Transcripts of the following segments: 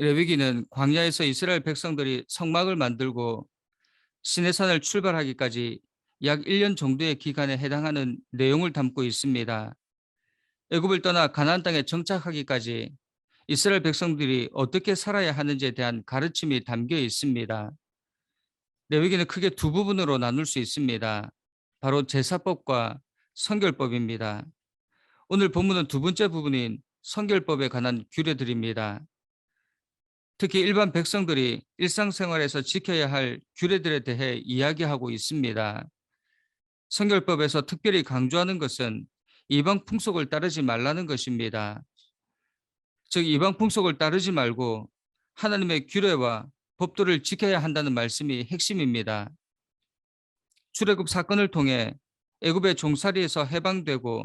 레위기는 광야에서 이스라엘 백성들이 성막을 만들고 시내산을 출발하기까지 약 1년 정도의 기간에 해당하는 내용을 담고 있습니다. 애굽을 떠나 가나안 땅에 정착하기까지 이스라엘 백성들이 어떻게 살아야 하는지에 대한 가르침이 담겨 있습니다. 레위기는 크게 두 부분으로 나눌 수 있습니다. 바로 제사법과 성결법입니다. 오늘 본문은 두 번째 부분인 성결법에 관한 규례들입니다. 특히 일반 백성들이 일상생활에서 지켜야 할 규례들에 대해 이야기하고 있습니다. 성결법에서 특별히 강조하는 것은 이방 풍속을 따르지 말라는 것입니다. 즉 이방 풍속을 따르지 말고 하나님의 규례와 법도를 지켜야 한다는 말씀이 핵심입니다. 출애굽 사건을 통해 애굽의 종살이에서 해방되고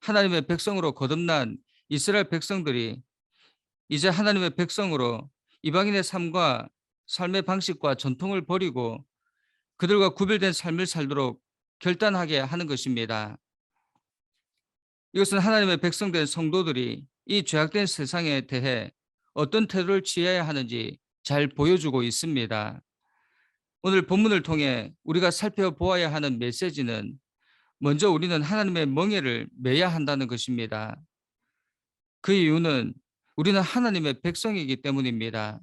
하나님의 백성으로 거듭난 이스라엘 백성들이 이제 하나님의 백성으로 이방인의 삶과 삶의 방식과 전통을 버리고 그들과 구별된 삶을 살도록 결단하게 하는 것입니다. 이것은 하나님의 백성된 성도들이 이 죄악된 세상에 대해 어떤 태도를 취해야 하는지 잘 보여주고 있습니다. 오늘 본문을 통해 우리가 살펴보아야 하는 메시지는 먼저 우리는 하나님의 멍에를 매야 한다는 것입니다. 그 이유는 우리는 하나님의 백성이기 때문입니다.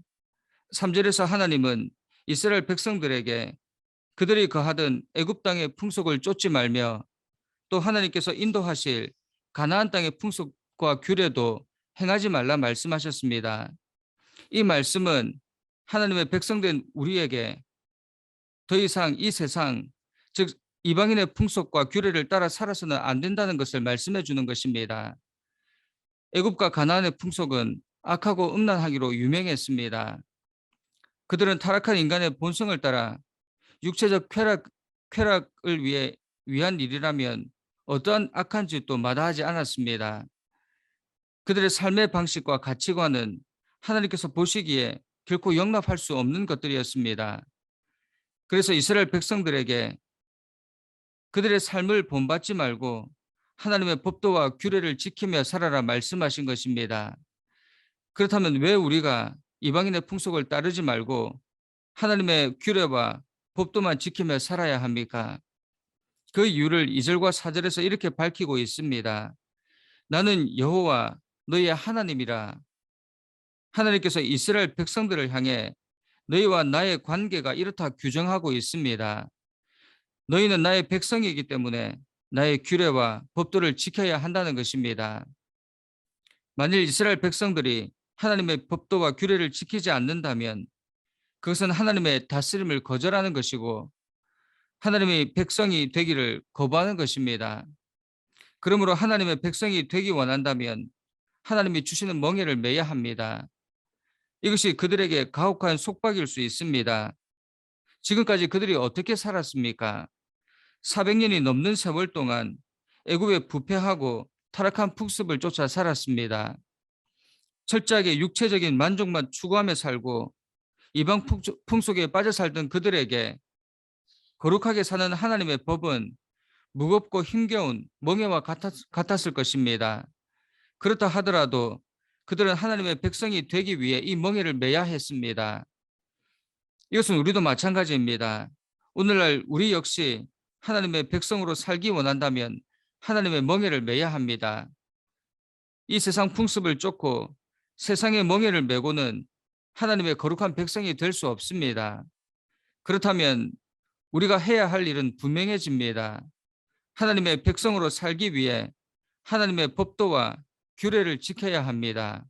3절에서 하나님은 이스라엘 백성들에게 그들이 거하던 애굽 땅의 풍속을 쫓지 말며 또 하나님께서 인도하실 가나안 땅의 풍속과 규례도 행하지 말라 말씀하셨습니다. 이 말씀은 하나님의 백성된 우리에게 더 이상 이 세상 즉 이방인의 풍속과 규례를 따라 살아서는 안 된다는 것을 말씀해 주는 것입니다. 애굽과 가나안의 풍속은 악하고 음란하기로 유명했습니다. 그들은 타락한 인간의 본성을 따라 육체적 쾌락, 쾌락을 위해 위한 일이라면 어떠한 악한 짓도 마다하지 않았습니다. 그들의 삶의 방식과 가치관은 하나님께서 보시기에 결코 용납할 수 없는 것들이었습니다. 그래서 이스라엘 백성들에게 그들의 삶을 본받지 말고 하나님의 법도와 규례를 지키며 살아라 말씀하신 것입니다. 그렇다면 왜 우리가 이방인의 풍속을 따르지 말고 하나님의 규례와 법도만 지키며 살아야 합니까? 그 이유를 2절과 4절에서 이렇게 밝히고 있습니다. 나는 여호와 너희의 하나님이라. 하나님께서 이스라엘 백성들을 향해 너희와 나의 관계가 이렇다 규정하고 있습니다. 너희는 나의 백성이기 때문에 나의 규례와 법도를 지켜야 한다는 것입니다. 만일 이스라엘 백성들이 하나님의 법도와 규례를 지키지 않는다면 그것은 하나님의 다스림을 거절하는 것이고 하나님의 백성이 되기를 거부하는 것입니다. 그러므로 하나님의 백성이 되기 원한다면 하나님이 주시는 멍에를 매야 합니다. 이것이 그들에게 가혹한 속박일 수 있습니다. 지금까지 그들이 어떻게 살았습니까? 400년이 넘는 세월 동안 애굽에 부패하고 타락한 풍습을 쫓아 살았습니다. 철저하게 육체적인 만족만 추구하며 살고 이방 풍속에 빠져 살던 그들에게 거룩하게 사는 하나님의 법은 무겁고 힘겨운 멍에와 같았, 을 것입니다. 그렇다 하더라도 그들은 하나님의 백성이 되기 위해 이 멍에를 매야 했습니다. 이것은 우리도 마찬가지입니다. 오늘날 우리 역시 하나님의 백성으로 살기 원한다면 하나님의 멍에를 매야 합니다. 이 세상 풍습을 쫓고 세상의 멍에를 메고는 하나님의 거룩한 백성이 될 수 없습니다. 그렇다면 우리가 해야 할 일은 분명해집니다. 하나님의 백성으로 살기 위해 하나님의 법도와 규례를 지켜야 합니다.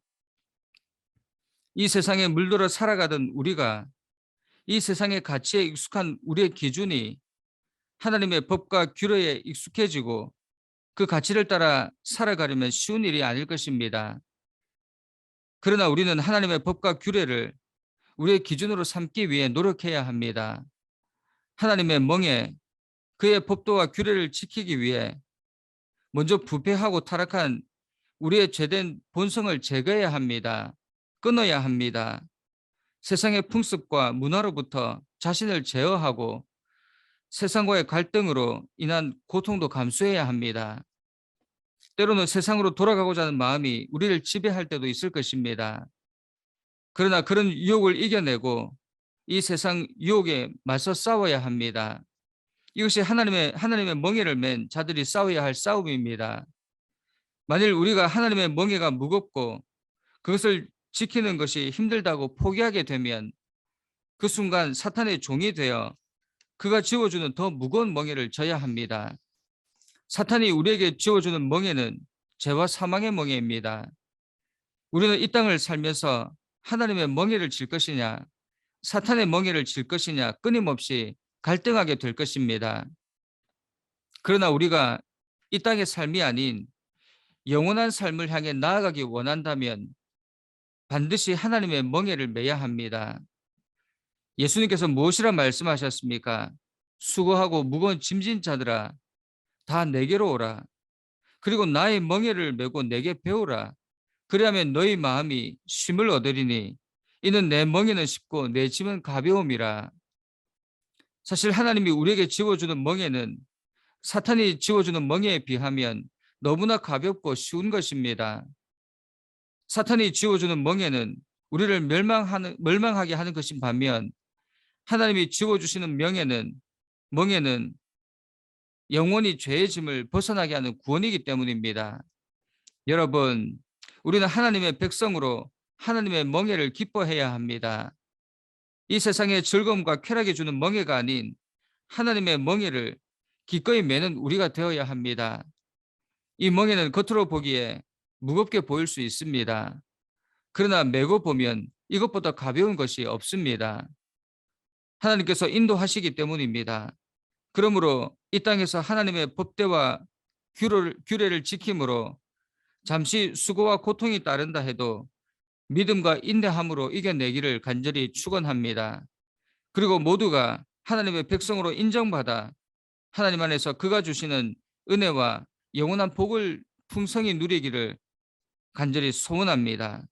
이 세상에 물들어 살아가던 우리가 이 세상의 가치에 익숙한 우리의 기준이 하나님의 법과 규례에 익숙해지고 그 가치를 따라 살아가려면 쉬운 일이 아닐 것입니다. 그러나 우리는 하나님의 법과 규례를 우리의 기준으로 삼기 위해 노력해야 합니다. 하나님의 멍에 그의 법도와 규례를 지키기 위해 먼저 부패하고 타락한 우리의 죄된 본성을 제거해야 합니다. 끊어야 합니다. 세상의 풍습과 문화로부터 자신을 제어하고 세상과의 갈등으로 인한 고통도 감수해야 합니다. 때로는 세상으로 돌아가고자 하는 마음이 우리를 지배할 때도 있을 것입니다. 그러나 그런 유혹을 이겨내고 이 세상 유혹에 맞서 싸워야 합니다. 이것이 하나님의 하나님의 멍에를 맨 자들이 싸워야 할 싸움입니다. 만일 우리가 하나님의 멍에가 무겁고 그것을 지키는 것이 힘들다고 포기하게 되면 그 순간 사탄의 종이 되어 그가 지워주는 더 무거운 멍에를 져야 합니다. 사탄이 우리에게 지워주는 멍에는 죄와 사망의 멍에입니다. 우리는 이 땅을 살면서 하나님의 멍에를 질 것이냐, 사탄의 멍에를 질 것이냐 끊임없이 갈등하게 될 것입니다. 그러나 우리가 이 땅의 삶이 아닌 영원한 삶을 향해 나아가기 원한다면 반드시 하나님의 멍에를 매야 합니다. 예수님께서 무엇이라 말씀하셨습니까? 수고하고 무거운 짐진 자들아 다 내게로 오라. 그리고 나의 멍에를 메고 내게 배우라. 그리하면 너희 마음이 쉼을 얻으리니 이는 내 멍에는 쉽고 내 짐은 가벼움이라. 사실 하나님이 우리에게 지워주는 멍에는 사탄이 지워주는 멍에에 비하면 너무나 가볍고 쉬운 것입니다. 사탄이 지워주는 멍에는 우리를 멸망하는, 멸망하게 하는 것인 반면 하나님이 지워주시는 명예는 멍에는 영원히 죄의 짐을 벗어나게 하는 구원이기 때문입니다. 여러분, 우리는 하나님의 백성으로 하나님의 멍에를 기뻐해야 합니다. 이 세상의 즐거움과 쾌락이 주는 멍에가 아닌 하나님의 멍에를 기꺼이 매는 우리가 되어야 합니다. 이 멍에는 겉으로 보기에 무겁게 보일 수 있습니다. 그러나 메고 보면 이것보다 가벼운 것이 없습니다. 하나님께서 인도하시기 때문입니다. 그러므로 이 땅에서 하나님의 법대와 규례를, 규례를 지킴으로 잠시 수고와 고통이 따른다 해도 믿음과 인내함으로 이겨내기를 간절히 축원합니다. 그리고 모두가 하나님의 백성으로 인정받아 하나님 안에서 그가 주시는 은혜와 영원한 복을 풍성히 누리기를 간절히 소원합니다.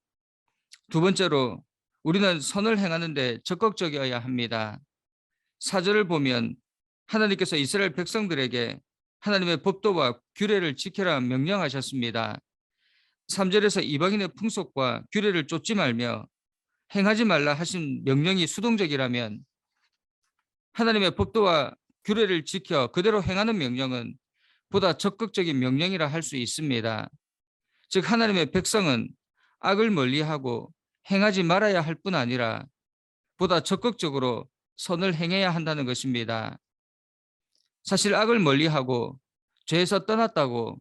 두 번째로 우리는 선을 행하는데 적극적이어야 합니다. 사절을 보면 하나님께서 이스라엘 백성들에게 하나님의 법도와 규례를 지켜라 명령하셨습니다. 3절에서 이방인의 풍속과 규례를 쫓지 말며 행하지 말라 하신 명령이 수동적이라면 하나님의 법도와 규례를 지켜 그대로 행하는 명령은 보다 적극적인 명령이라 할 수 있습니다. 즉 하나님의 백성은 악을 멀리하고 행하지 말아야 할 뿐 아니라 보다 적극적으로 선을 행해야 한다는 것입니다. 사실 악을 멀리하고 죄에서 떠났다고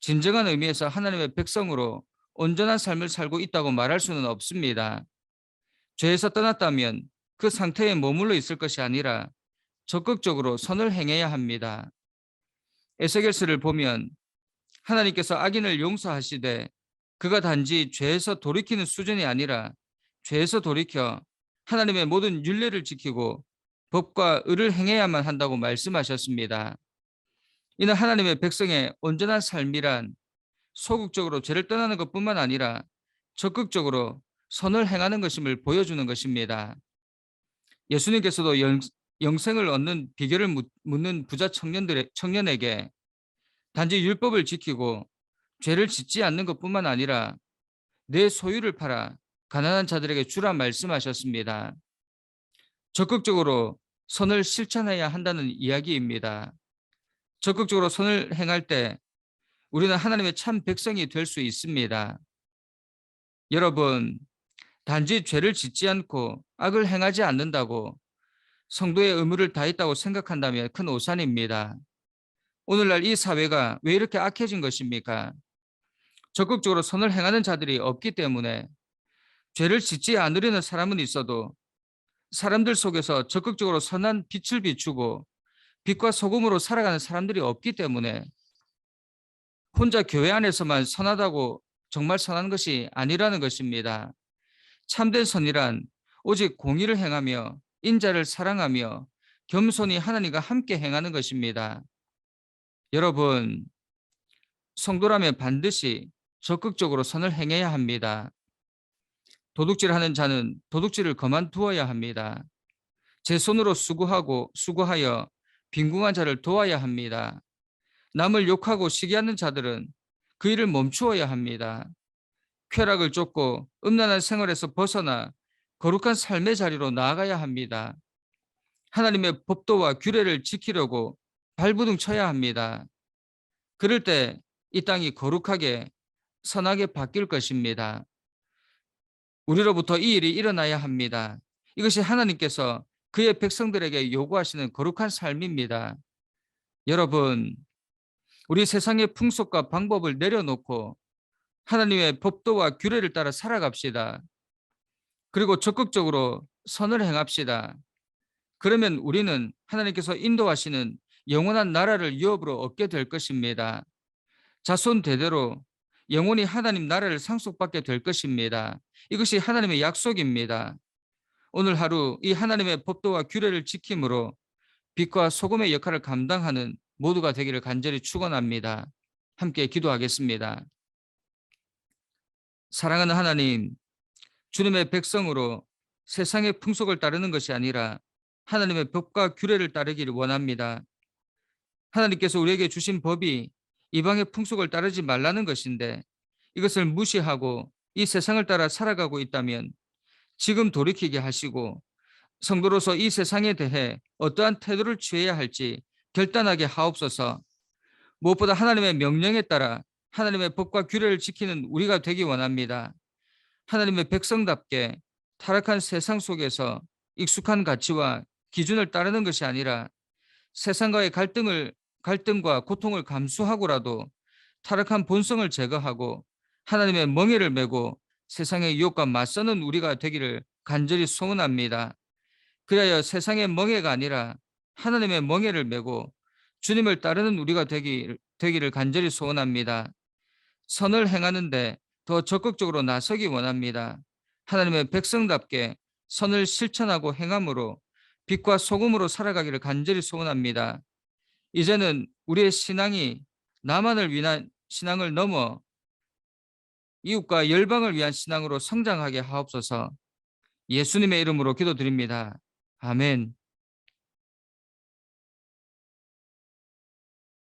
진정한 의미에서 하나님의 백성으로 온전한 삶을 살고 있다고 말할 수는 없습니다. 죄에서 떠났다면 그 상태에 머물러 있을 것이 아니라 적극적으로 선을 행해야 합니다. 에스겔서를 보면 하나님께서 악인을 용서하시되 그가 단지 죄에서 돌이키는 수준이 아니라 죄에서 돌이켜 하나님의 모든 윤례를 지키고 법과 의를 행해야만 한다고 말씀하셨습니다. 이는 하나님의 백성의 온전한 삶이란 소극적으로 죄를 떠나는 것뿐만 아니라 적극적으로 선을 행하는 것임을 보여주는 것입니다. 예수님께서도 영, 영생을 얻는 비결을 묻는 부자 청년들 청년에게 단지 율법을 지키고 죄를 짓지 않는 것뿐만 아니라 내 소유를 팔아 가난한 자들에게 주라 말씀하셨습니다. 적극적으로 선을 실천해야 한다는 이야기입니다. 적극적으로 선을 행할 때 우리는 하나님의 참 백성이 될 수 있습니다. 여러분, 단지 죄를 짓지 않고 악을 행하지 않는다고 성도의 의무를 다했다고 생각한다면 큰 오산입니다. 오늘날 이 사회가 왜 이렇게 악해진 것입니까? 적극적으로 선을 행하는 자들이 없기 때문에 죄를 짓지 않으려는 사람은 있어도 사람들 속에서 적극적으로 선한 빛을 비추고 빛과 소금으로 살아가는 사람들이 없기 때문에 혼자 교회 안에서만 선하다고 정말 선한 것이 아니라는 것입니다. 참된 선이란 오직 공의를 행하며 인자를 사랑하며 겸손히 하나님과 함께 행하는 것입니다. 여러분, 성도라면 반드시 적극적으로 선을 행해야 합니다. 도둑질하는 자는 도둑질을 그만두어야 합니다. 제 손으로 수고하고 수고하여 빈궁한 자를 도와야 합니다. 남을 욕하고 시기하는 자들은 그 일을 멈추어야 합니다. 쾌락을 쫓고 음란한 생활에서 벗어나 거룩한 삶의 자리로 나아가야 합니다. 하나님의 법도와 규례를 지키려고 발부둥 쳐야 합니다. 그럴 때 이 땅이 거룩하게 선하게 바뀔 것입니다. 우리로부터 이 일이 일어나야 합니다. 이것이 하나님께서 그의 백성들에게 요구하시는 거룩한 삶입니다. 여러분, 우리 세상의 풍속과 방법을 내려놓고 하나님의 법도와 규례를 따라 살아갑시다. 그리고 적극적으로 선을 행합시다. 그러면 우리는 하나님께서 인도하시는 영원한 나라를 유업으로 얻게 될 것입니다. 자손 대대로 영원히 하나님 나라를 상속받게 될 것입니다. 이것이 하나님의 약속입니다. 오늘 하루 이 하나님의 법도와 규례를 지킴으로 빛과 소금의 역할을 감당하는 모두가 되기를 간절히 축원합니다. 함께 기도하겠습니다. 사랑하는 하나님, 주님의 백성으로 세상의 풍속을 따르는 것이 아니라 하나님의 법과 규례를 따르기를 원합니다. 하나님께서 우리에게 주신 법이 이방의 풍속을 따르지 말라는 것인데 이것을 무시하고 이 세상을 따라 살아가고 있다면 지금 돌이키게 하시고 성도로서 이 세상에 대해 어떠한 태도를 취해야 할지 결단하게 하옵소서. 무엇보다 하나님의 명령에 따라 하나님의 법과 규례를 지키는 우리가 되기 원합니다. 하나님의 백성답게 타락한 세상 속에서 익숙한 가치와 기준을 따르는 것이 아니라 세상과의 갈등을 갈등과 고통을 감수하고라도 타락한 본성을 제거하고 하나님의 멍에를 메고 세상의 유혹과 맞서는 우리가 되기를 간절히 소원합니다. 그리하여 세상의 멍에가 아니라 하나님의 멍에를 메고 주님을 따르는 우리가 되기, 되기를 간절히 소원합니다. 선을 행하는데 더 적극적으로 나서기 원합니다. 하나님의 백성답게 선을 실천하고 행함으로 빛과 소금으로 살아가기를 간절히 소원합니다. 이제는 우리의 신앙이 나만을 위한 신앙을 넘어 이웃과 열방을 위한 신앙으로 성장하게 하옵소서 예수님의 이름으로 기도드립니다. 아멘.